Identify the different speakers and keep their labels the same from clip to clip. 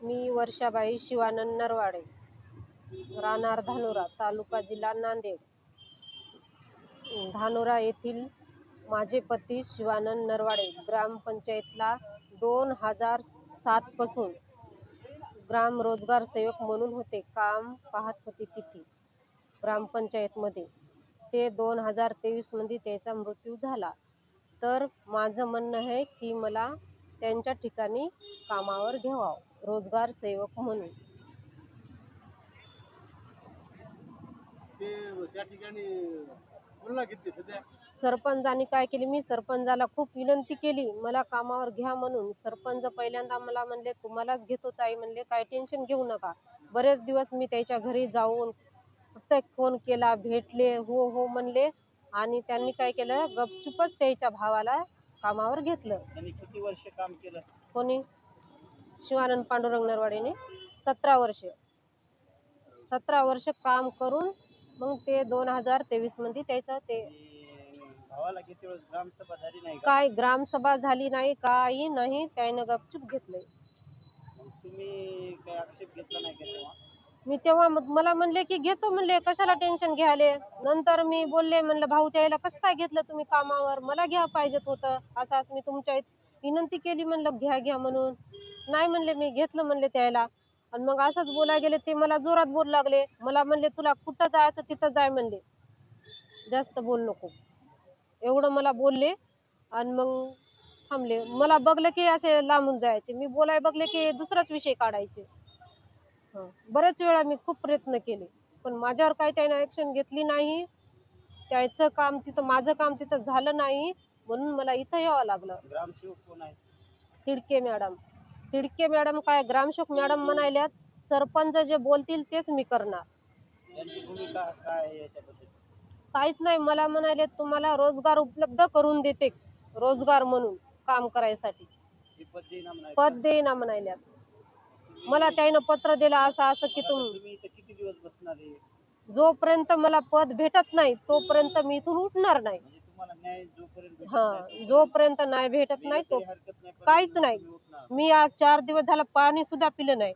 Speaker 1: मी वर्षाबाई शिवानंद नरवाडे राहणार धानोरा तालुका जिल्हा नांदेड. धानोरा येथील माझे पती शिवानंद नरवाडे ग्रामपंचायतला दोन हजार सातपासून ग्राम रोजगार सेवक म्हणून होते काम पाहत होते तिथे ग्रामपंचायतमध्ये ते दोन हजार तेवीसमध्ये त्याचा मृत्यू झाला. तर माझं म्हणणं आहे की मला त्यांच्या ठिकाणी कामावर घ्यावं रोजगार सेवक म्हणून.
Speaker 2: ते त्या ठिकाणी तुलना घेतली सध्या?
Speaker 1: सरपंचाने काय केले? मी सरपंचाला खूप विनंती केली. मला कामावर घ्या म्हणून. सरपंच पहिल्यांदा मला म्हणले तुम्हालाच घेतो ताई. म्हणले काय टेन्शन घेऊ नका. बरेच दिवस मी त्याच्या घरी जाऊन फक्त फोन केला भेटले हो हो म्हणले आणि त्यांनी काय केलं? गपचूपच त्याच्या भावाला कामावर घेतलं.
Speaker 2: त्यांनी किती वर्ष काम केलं?
Speaker 1: कोणी? शिवानंद पांडुरंग नरवाडेने सतरा वर्ष. सतरा वर्ष काम करून मग ते दोन हजार तेवीसमध्ये त्याचं ते
Speaker 2: आणि भावाला किती वेळेस ग्रामसभा झाली नाही का?
Speaker 1: काय ग्रामसभा झाली नाही काही नाही त्यानं गपचूप घेतलंय.
Speaker 2: मग तुम्ही काही आक्षेप घेतला नाही का तेव्हा?
Speaker 1: मी तेव्हा मग मला म्हणले की घेतो म्हणले कशाला टेन्शन घ्यायले? नंतर मी बोलले म्हणलं भाऊ त्याला कसं काय घेतलं तुम्ही कामावर? मला घ्या पाहिजेत होतं असं असं. मी तुमच्या विनंती केली म्हणलं घ्या घ्या म्हणून. नाही म्हणले मी घेतलं म्हणले त्याला. आणि मग असंच बोलायला गेले ते मला जोरात बोल लागले. मला म्हणले तुला कुठं जायचं तिथं जाय म्हणले. जास्त बोल नको. एवढं मला बोलले. आणि मग थांबले. मला बघलं की असे लांबून जायचे. मी बोलाय बघले की दुसराच विषय काढायचे. हं. बरेच वेळा मी खूप प्रयत्न केले पण माझ्यावर काही त्याने ॲक्शन घेतली नाही. त्याचं काम तिथं माझं काम तिथं झालं नाही म्हणून मला इथं यावं लागलं.
Speaker 2: ग्रामसेवक कोण आहे
Speaker 1: तिडके मॅडम. तिडके मॅडम काय ग्रामसेवक मॅडम म्हणाल्यात सरपंच जे बोलतील तेच मी करणार.
Speaker 2: त्यांची भूमिका काय आहे याच्याबद्दल?
Speaker 1: काहीच नाही मला म्हणाले तुम्हाला रोजगार उपलब्ध करून देते रोजगार म्हणून काम करायसाठी.
Speaker 2: ही पद देईना म्हणायचं.
Speaker 1: पद देईना म्हणाल्यात. मला त्यानं पत्र दिलं असं असं की तुम
Speaker 2: तुम्ही किती दिवस बसणार आहे
Speaker 1: जोपर्यंत मला पद भेटत नाही तोपर्यंत मी इथून उठणार नाही
Speaker 2: म्हणजे तुम्हाला न्याय जोपर्यंत भेटत
Speaker 1: हा
Speaker 2: नाही,
Speaker 1: जोपर्यंत नाही भेटत नाही तो
Speaker 2: हरकत नाही पण
Speaker 1: काहीच नाही.
Speaker 2: तुम्ही उठणार.
Speaker 1: मी आज चार दिवस झाला पाणी सुद्धा पिलं नाही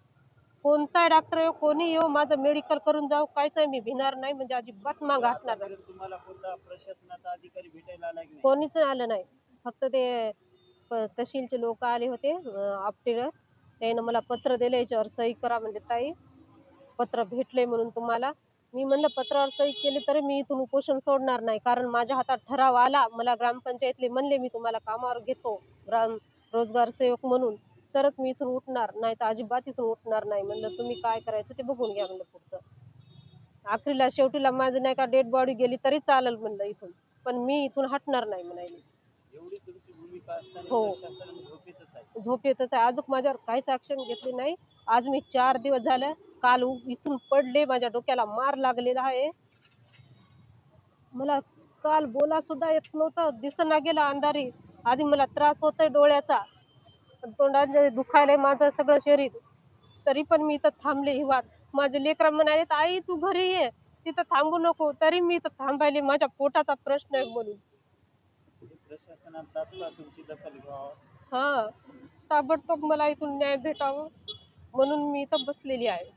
Speaker 1: कोणताही डॉक्टर येऊ कोणी येऊ माझं मेडिकल करून जाऊ काहीच नाही मी भिणार नाही म्हणजे अजिबात माग हटणार नाही
Speaker 2: आतापर्यंत तुम्हाला कोणता प्रशासनाचा अधिकारी भेटायला आला की नाही
Speaker 1: कोणीच आलं नाही फक्त ते प- तहसीलचे लोक आले होते आपटेर त्यानं मला पत्र दिलं याच्यावर सही करा म्हणजे ताई पत्र भेटले म्हणून तुम्हाला. मी म्हणलं पत्रावर सही केली तरी मी इथून उपोषण सोडणार नाही कारण माझ्या हातात ठराव आला मला ग्रामपंचायतले म्हणले मी तुम्हाला कामावर घेतो ग्राम रोजगार सेवक म्हणून. तरच मी इथून उठणार नाही तर अजिबात इथून उठणार नाही. म्हणलं तुम्ही काय करायचं ते बघून घ्या म्हणलं पुढचं. आखरीला शेवटीला माझं नाही का डेड बॉडी गेली तरी चालेल म्हणलं इथून पण मी इथून हटणार नाही म्हणायला
Speaker 2: एवढी तुमची भूमिका असताना
Speaker 1: हो.
Speaker 2: प्रशासन झोपेतच आहे.
Speaker 1: झोप येतच आहे. अजून माझ्यावर काहीच ऍक्शन घेतली नाही. आज मी चार दिवस झालं काल उ- इथून पडले माझ्या डोक्याला मार लागलेला आहे. मला काल बोला सुद्धा येत नव्हतं. दिसना गेला अंधारी. आधी मला त्रास होतोय डोळ्याचा. तोंडाचे दुखायलंय माझं सगळं शरीर. तरी पण मी इथं थांबले ही वाट माझे लेकरं म्हणाले आई तू घरी ये. तिथं थांबू नको. तरी मी इथं थांबायले. माझ्या पोटाचा प्रश्न आहे म्हणून.
Speaker 2: प्रशासनात तुमची दखल
Speaker 1: हा ताबडतोब मला इथून न्याय भेटावं म्हणून मी इथं बसलेली आहे.